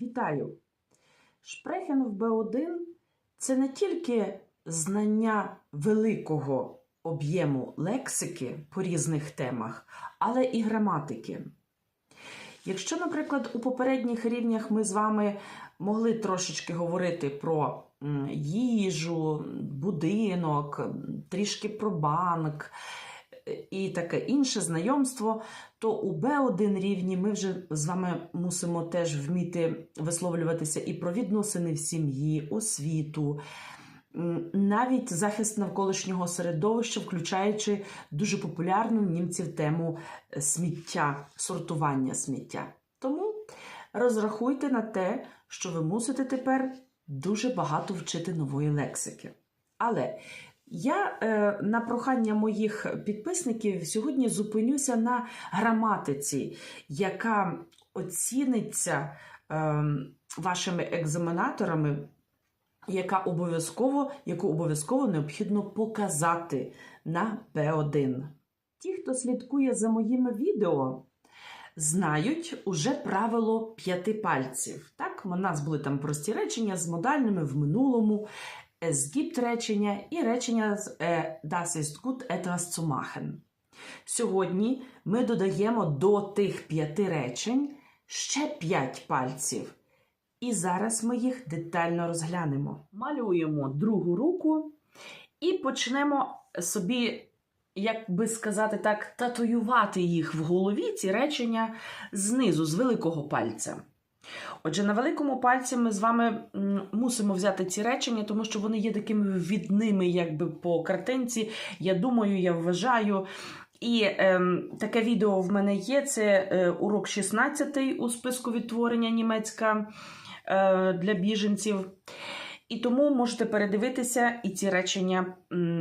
Вітаю! Шпрехен в Б1 це не тільки знання великого об'єму лексики по різних темах, але і граматики. Якщо, наприклад, у попередніх рівнях ми з вами могли трошечки говорити про їжу, будинок, трішки про банк і таке інше знайомство, то у Б1 рівні ми вже з вами мусимо теж вміти висловлюватися і про відносини в сім'ї, освіту, навіть захист навколишнього середовища, включаючи дуже популярну німців тему е, сміття, сортування сміття. Тому розрахуйте на те, що ви мусите тепер дуже багато вчити нової лексики. Але я е, на прохання моїх підписників сьогодні зупинюся на граматиці, яка оціниться е, вашими екзаменаторами, яка обов'язково, яку обов'язково необхідно показати на П1. Ті, хто слідкує за моїми відео, знають уже правило п'яти пальців. Так, у нас були там прості речення з модальними в минулому, es речення і речення з е, das ist gut etwas zu machen. Сьогодні ми додаємо до тих п'яти речень ще п'ять пальців. І зараз ми їх детально розглянемо. Малюємо другу руку і почнемо собі, як би сказати так, татуювати їх в голові, ці речення знизу, з великого пальця. Отже, на великому пальці ми з вами мусимо взяти ці речення, тому що вони є такими відними, якби по картинці. Я думаю, я вважаю. І ем, таке відео в мене є. Це е, урок 16 у списку відтворення німецька е, для біженців. І тому можете передивитися і ці речення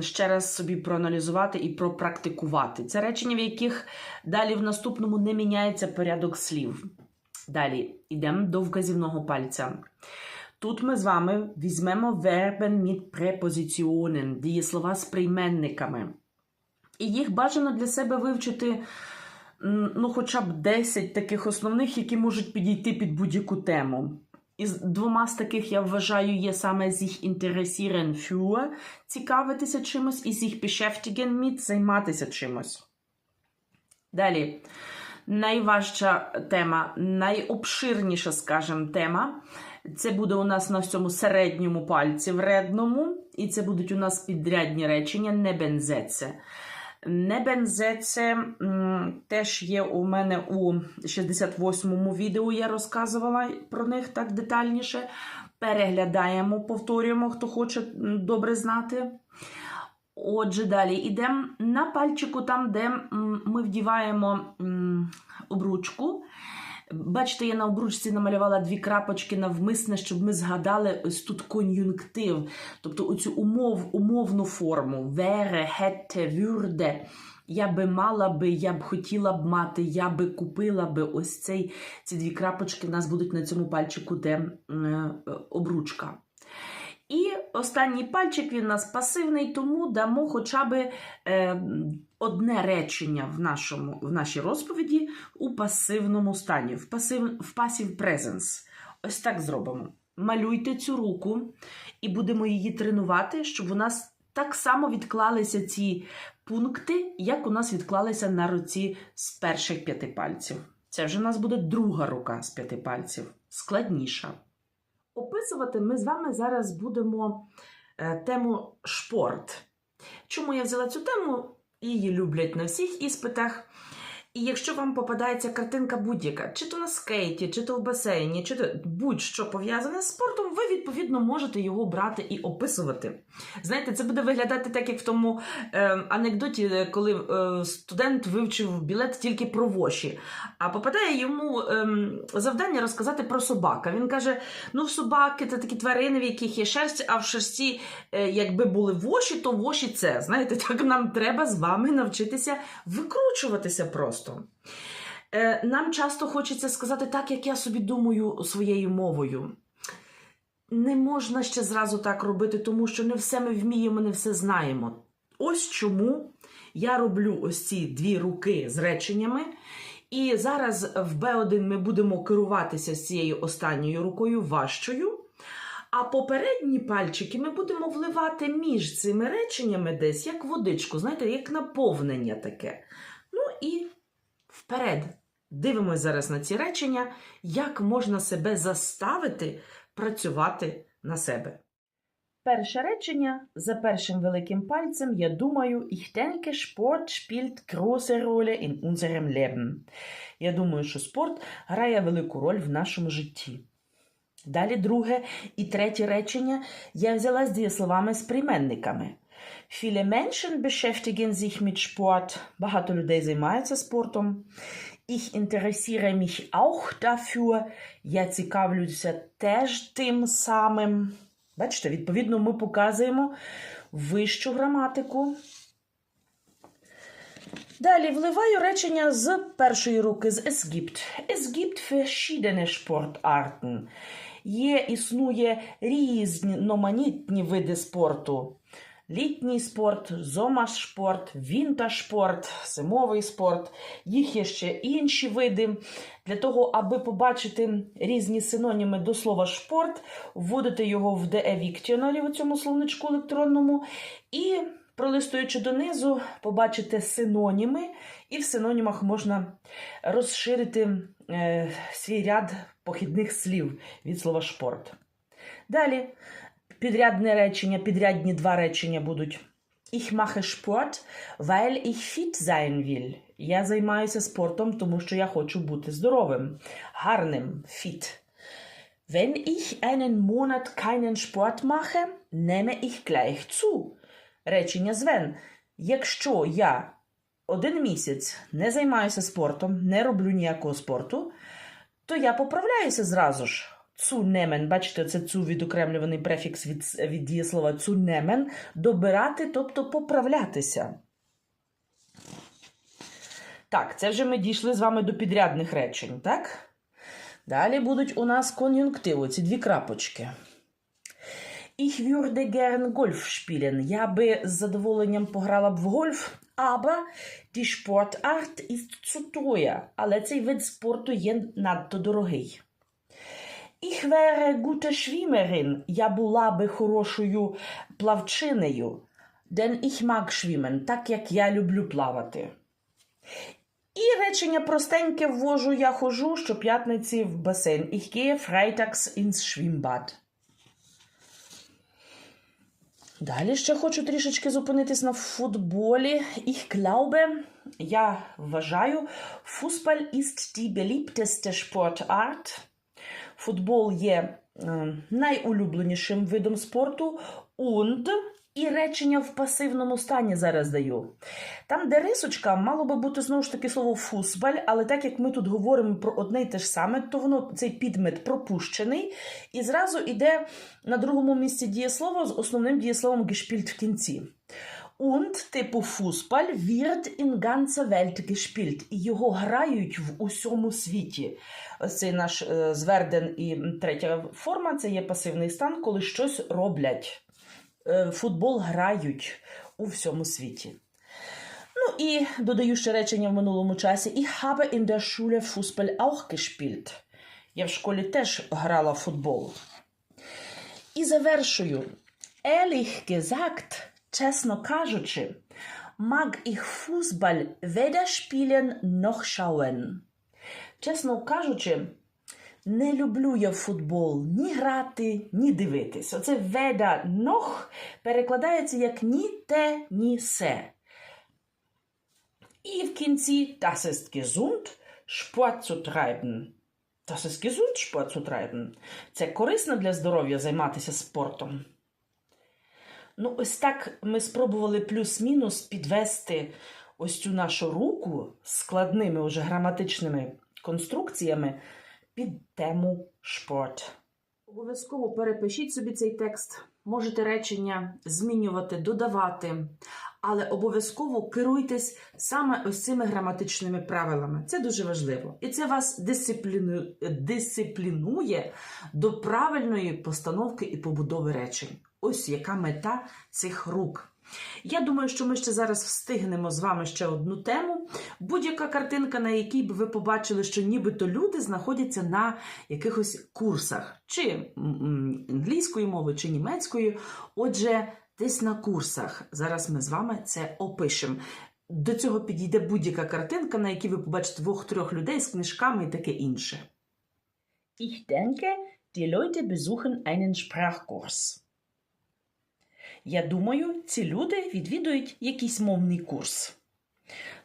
ще раз собі проаналізувати і пропрактикувати. Це речення, в яких далі в наступному не міняється порядок слів. Далі йдемо до вказівного пальця. Тут ми з вами візьмемо вербен mit препозиціонен, дієслова з прийменниками. І їх бажано для себе вивчити ну, хоча б 10 таких основних, які можуть підійти під будь-яку тему. Із двома з таких я вважаю є саме sich interessieren für, цікавитися чимось, і sich beschäftigen mit, займатися чимось. Далі. Найважча тема, найобширніша, скажімо, тема. Це буде у нас на всьому середньому пальці вредному, і це будуть у нас підрядні речення небензеце. Небензеце м, теж є у мене у 68-му відео, я розказувала про них так детальніше. Переглядаємо, повторюємо, хто хоче добре знати. Отже, далі йдемо на пальчику, там, де ми вдіваємо обручку. Бачите, я на обручці намалювала дві крапочки навмисне, щоб ми згадали ось тут кон'юнктив, тобто оцю умов, умовну форму. Вере, хетте, вюрде. Я би мала би, я б хотіла б мати, я би купила би ось цей, ці дві крапочки у нас будуть на цьому пальчику, де е, обручка. І останній пальчик він у нас пасивний, тому дамо хоча б е, одне речення в, нашому, в нашій розповіді у пасивному стані, в пасив, в passive presence. Ось так зробимо. Малюйте цю руку і будемо її тренувати, щоб у нас так само відклалися ці пункти, як у нас відклалися на руці з перших п'яти пальців. Це вже у нас буде друга рука з п'яти пальців, складніша. Описувати ми з вами зараз будемо е, тему шпорт. Чому я взяла цю тему? Її люблять на всіх іспитах. І якщо вам попадається картинка будь-яка, чи то на скейті, чи то в басейні, чи то будь-що пов'язане з спортом, ви відповідно можете його брати і описувати. Знаєте, це буде виглядати так, як в тому е, анекдоті, коли е, студент вивчив білет тільки про воші, а попадає йому е, завдання розказати про собака. Він каже: ну, собаки це такі тварини, в яких є шерсть, а в шерсті, е, якби були воші, то воші це. Знаєте, так нам треба з вами навчитися викручуватися просто. Е, Нам часто хочеться сказати так, як я собі думаю своєю мовою. Не можна ще зразу так робити, тому що не все ми вміємо, не все знаємо. Ось чому я роблю ось ці дві руки з реченнями, І зараз в Б1 ми будемо керуватися з цією останньою рукою важчою. А попередні пальчики ми будемо вливати між цими реченнями десь як водичку, знаєте, як наповнення таке. Ну і вперед. Дивимось зараз на ці речення, як можна себе заставити працювати на себе. Перше речення за першим великим пальцем я думаю, ich denke, Sport spielt große Rolle in unserem Leben. Я думаю, що спорт грає велику роль в нашому житті. Далі друге і третє речення я взяла з дієсловами з прийменниками. Viele Menschen beschäftigen sich mit Sport. Багато людей займаються спортом. Ich interessiere mich auch dafür. Я цікавлюся теж тим самим. Бачите, відповідно, ми показуємо вищу граматику. Далі вливаю речення з першої руки з Es gibt. Es gibt verschiedene Sportarten. Є, існує різноманітні види спорту. Літній спорт, зомашспорт, вінташспорт, зимовий спорт. Їх є ще інші види. Для того, аби побачити різні синоніми до слова шпорт, вводите його в DE Dictionary, у цьому словничку електронному, і, пролистуючи донизу, побачите синоніми, і в синонімах можна розширити е, свій ряд похідних слів від слова шпорт. Далі підрядне речення, підрядні два речення будуть. Ich mache Sport, weil ich fit sein will. Я займаюся спортом, тому що я хочу бути здоровим, гарним, fit. Wenn ich einen Monat keinen Sport mache, nehme ich gleich zu. Речення звен. Якщо я один місяць не займаюся спортом, не роблю ніякого спорту, то я поправляюся зразу ж. Цунемен, бачите, це цу відокремлюваний префікс від, від дієслова цунемен, добирати, тобто поправлятися. Так, це вже ми дійшли з вами до підрядних речень, так? Далі будуть у нас кон'юнктиви, ці дві крапочки. Ich würde gern Golf spielen. Я би з задоволенням пограла б в гольф, aber die Sportart ist zu teuer. Але цей вид спорту є надто дорогий. Ich wäre gute Schwimmerin. Я була би хорошою плавчинею. Denn ich mag schwimmen, так як я люблю плавати. І речення простеньке ввожу я хожу щоп'ятниці в басейн. Ich gehe freitags ins Schwimmbad. Далі ще хочу трішечки зупинитись на футболі. Ich glaube, я вважаю, Fußball ist die beliebteste Sportart. Футбол є е, найулюбленішим видом спорту. Und і речення в пасивному стані зараз даю. Там, де рисочка, мало би бути знову ж таки слово фусбаль, але так як ми тут говоримо про одне й те ж саме, то воно цей підмет пропущений і зразу йде на другому місці дієслово з основним дієсловом gespielt в кінці. Und, типу wird in ganze Welt gespielt. І його грають в усьому світі. Ось наш е, зверден і третя форма це є пасивний стан, коли щось роблять. Е, футбол грають у всьому світі. Ну і додаю ще речення в минулому часі. Ich habe in der Schule Fußball auch gespielt. Я в школі теж грала в футбол. І завершую. Ehrlich gesagt, чесно кажучи, mag ich Fußball weder spielen noch schauen. Чесно кажучи, не люблю я футбол ні грати, ні дивитись. Оце веда нох перекладається як ні те, ні се. І в кінці das ist gesund, Sport zu treiben. Das ist gesund, Sport zu treiben. Це корисно для здоров'я займатися спортом. Ну, ось так ми спробували плюс-мінус підвести ось цю нашу руку складними уже граматичними конструкціями під тему шпорт. Обов'язково перепишіть собі цей текст. Можете речення змінювати, додавати, але обов'язково керуйтесь саме ось цими граматичними правилами. Це дуже важливо. І це вас дисципліну... дисциплінує до правильної постановки і побудови речень. Ось яка мета цих рук. Я думаю, що ми ще зараз встигнемо з вами ще одну тему. Будь-яка картинка, на якій би ви побачили, що нібито люди знаходяться на якихось курсах, чи англійської мови, чи німецької. Отже, десь на курсах. Зараз ми з вами це опишемо. До цього підійде будь-яка картинка, на якій ви побачите двох-трьох людей з книжками і таке інше. Ich denke, die Leute besuchen einen Sprachkurs. Я думаю, ці люди відвідують якийсь мовний курс.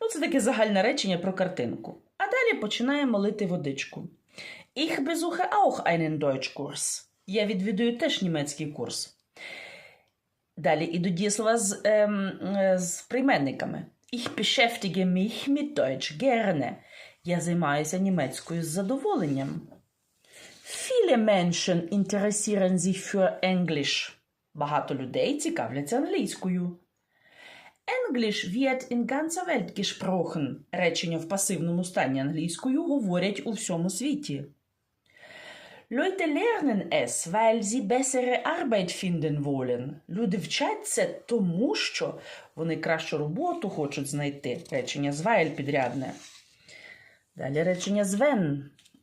Ну, це таке загальне речення про картинку. А далі починає молити водичку. Ich besuche auch einen Deutschkurs. Я відвідую теж німецький курс. Далі ідуть дієслова з, ем, е, з прийменниками. Ich beschäftige mich mit Deutsch gerne. Я займаюся німецькою з задоволенням. Viele Menschen interessieren sich für Englisch. Багато людей цікавляться англійською. English wird in ganzer Welt gesprochen. Речення в пасивному стані англійською говорять у всьому світі. Leute lernen es, weil sie bessere Arbeit finden wollen. Люди вчаться тому, що вони кращу роботу хочуть знайти. Речення з weil підрядне. Далі речення з wenn.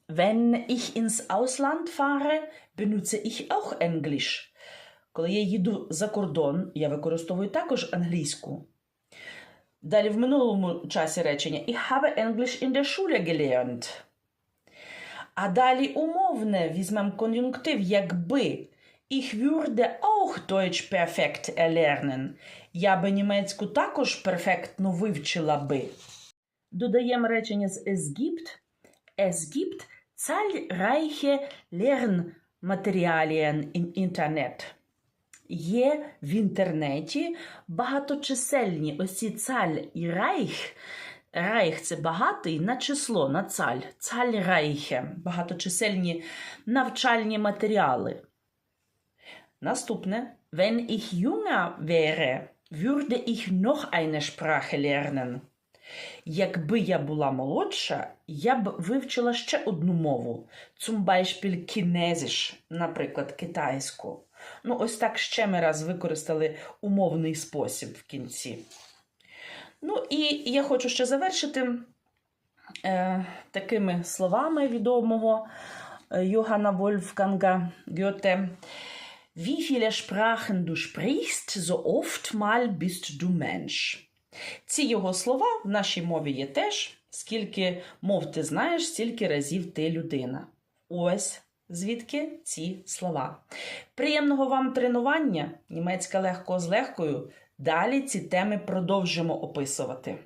Wenn ich ins Ausland fahre, benutze ich auch Englisch. Коли я їду за кордон, я використовую також англійську. Далі в минулому часі речення Ich habe Englisch in der Schule gelernt. А далі умовне візьмемо кон'юнктив, якби. Ich würde auch Deutsch perfekt erlernen. Я би німецьку також перфектно вивчила би. Додаємо речення з es gibt. Es gibt zahlreiche Lernmaterialien im Internet. Є в інтернеті багаточисельні ось ці цаль і райх. Райх це багатий на число, на цаль. Цаль райхе. Багаточисельні навчальні матеріали. Наступне. Wenn ich jünger wäre, würde ich noch eine Sprache lernen. Якби я була молодша, я б вивчила ще одну мову. Zum Beispiel наприклад, китайську. Ну, ось так ще ми раз використали умовний спосіб в кінці. Ну, і я хочу ще завершити е, такими словами відомого е, Йоганна Вольфганга Гьоте. Wie viele Sprachen du sprichst, so oft mal bist du Mensch. Ці його слова в нашій мові є теж, скільки мов ти знаєш, стільки разів ти людина. Ось звідки ці слова. Приємного вам тренування, німецька легко з легкою. Далі ці теми продовжимо описувати.